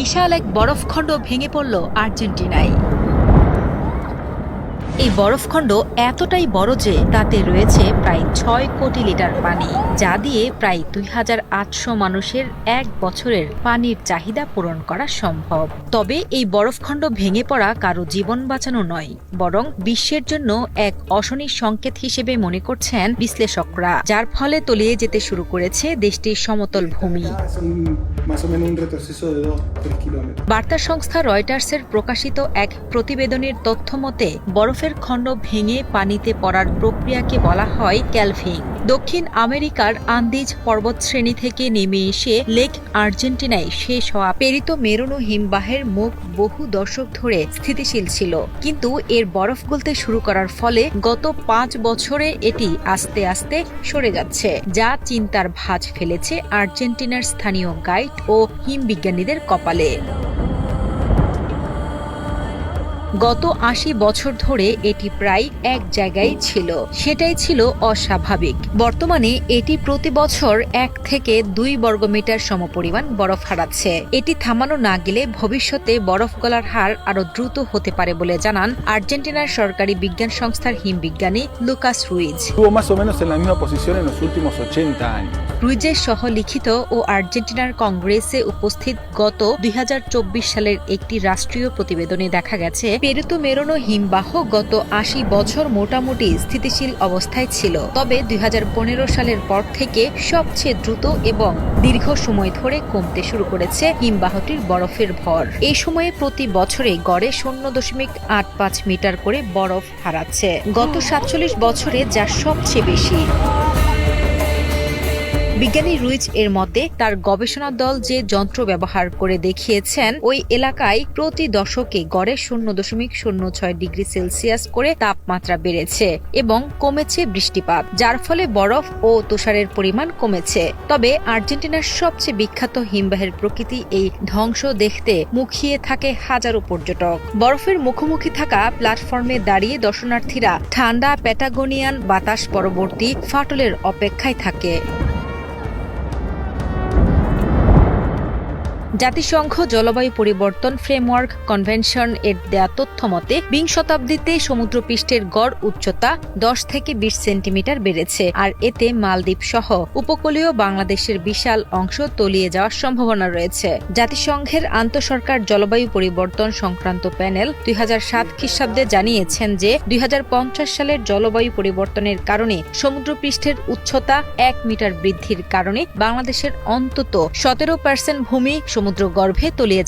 বিশাল এক বরফখণ্ড ভেঙে পড়ল আর্জেন্টিনায়। এই বরফখণ্ড এতটাই বড় যে তাতে রয়েছে প্রায় ছয় কোটি লিটার পানি যা দিয়ে প্রায় দুই হাজার আটশো মানুষের এক বছরের পানির চাহিদা পূরণ করা সম্ভব তবে এই বরফখণ্ড ভেঙে পড়া কারও জীবন বাঁচানো নয় বরং বিশ্বের জন্য এক অশনি সংকেত হিসেবে মনে করছেন বিশ্লেষকরা যার ফলে তলিয়ে যেতে শুরু করেছে দেশটির সমতল ভূমি Es un, más o menos un retroceso de 2-3 kilómetros. বার্তা সংস্থা রয়টার্সের প্রকাশিত এক প্রতিবেদনের তথ্য মতে বরফের খণ্ড ভেঙে পানিতে পড়ার প্রক্রিয়াকে বলা হয় ক্যালভিং। দক্ষিণ আমেরিকার আন্দিজ পর্বতশ্রেণী থেকে নেমে এসে লেক আর্জেন্টিনায় শেষ হওয়া পেরিত মেরুনো হিমবাহের মুখ বহু দশক ধরে স্থিতিশীল ছিল। কিন্তু এর বরফ গলতে শুরু করার ফলে গত পাঁচ বছরে এটি আস্তে আস্তে সরে যাচ্ছে, যা চিন্তার ভাঁজ ফেলেছে আর্জেন্টিনার স্থানীয় গাইড ও হিমবিজ্ঞানীদের কপালে। গত আশি বছর ধরে এটি প্রায় এক জায়গায় ছিল। সেটাই ছিল অস্বাভাবিক। বর্তমানে এটি প্রতি বছর এক থেকে দুই বর্গমিটার সমপরিমাণ বরফ হারাচ্ছে। এটি থামানো না গেলে ভবিষ্যতে বরফ গলার হার আরও দ্রুত হতে পারে বলে জানান আর্জেন্টিনার সরকারি বিজ্ঞান সংস্থার হিমবিজ্ঞানী Lucas Ruiz. Estuvo más o menos en la misma posición en los últimos 80 años. রুইজের সহ লিখিত ও আর্জেন্টিনার কংগ্রেসে উপস্থিত গত দুই হাজার চব্বিশ সালের একটি রাষ্ট্রীয় প্রতিবেদনে দেখা গেছে পেরুতো মেরোনো হিমবাহ গত আশি বছর মোটামুটি স্থিতিশীল অবস্থায় ছিল। তবে দুই হাজার পনেরো সালের পর থেকে সবচেয়ে দ্রুত এবং দীর্ঘ সময় ধরে কমতে শুরু করেছে হিমবাহটির বরফের ভর। এই সময়ে প্রতি বছরে গড়ে শূন্য দশমিক আট পাঁচ মিটার করে বরফ হারাচ্ছে। গত সাতচল্লিশ বছরে যা সবচেয়ে বেশি। বিজ্ঞানী রুইজ এর মতে, তার গবেষণা দল যে যন্ত্র ব্যবহার করে দেখিয়েছেন, ওই এলাকায় প্রতি দশকে গড়ে শূন্য দশমিক শূন্য ছয় ডিগ্রি সেলসিয়াস করে তাপমাত্রা বেড়েছে এবং কমেছে বৃষ্টিপাত, যার ফলে বরফ ও তুষারের পরিমাণ কমেছে। তবে আর্জেন্টিনার সবচেয়ে বিখ্যাত হিমবাহের প্রকৃতি এই ধ্বংস দেখতে মুখিয়ে থাকে হাজারো পর্যটক। বরফের মুখোমুখি থাকা প্ল্যাটফর্মে দাঁড়িয়ে দর্শনার্থীরা ঠান্ডা প্যাটাগোনিয়ান বাতাস পরবর্তী ফাটলের অপেক্ষায় থাকে। জাতিসংঘ জলবায়ু পরিবর্তন ফ্রেমওয়ার্ক কনভেনশন এর দেয়া তথ্য মতে বিংশ শতাব্দীতে সমুদ্রপৃষ্ঠের গড় উচ্চতা দশ থেকে বিশ সেন্টিমিটার বেড়েছে, আর এতে মালদ্বীপ সহ উপকূলীয় বাংলাদেশের বিশাল অংশ তলিয়ে যাওয়ার সম্ভাবনা রয়েছে। জাতিসংঘের আন্তঃসরকার জলবায়ু পরিবর্তন সংক্রান্ত প্যানেল দুই সাত খ্রিস্টাব্দে জানিয়েছেন যে, দুই হাজার পঞ্চাশ সালের জলবায়ু পরিবর্তনের কারণে সমুদ্রপৃষ্ঠের উচ্চতা এক মিটার বৃদ্ধির কারণে বাংলাদেশের অন্তত সতেরো পার্সেন্ট ভূমি সমুদ্র গর্ভে তলিয়ে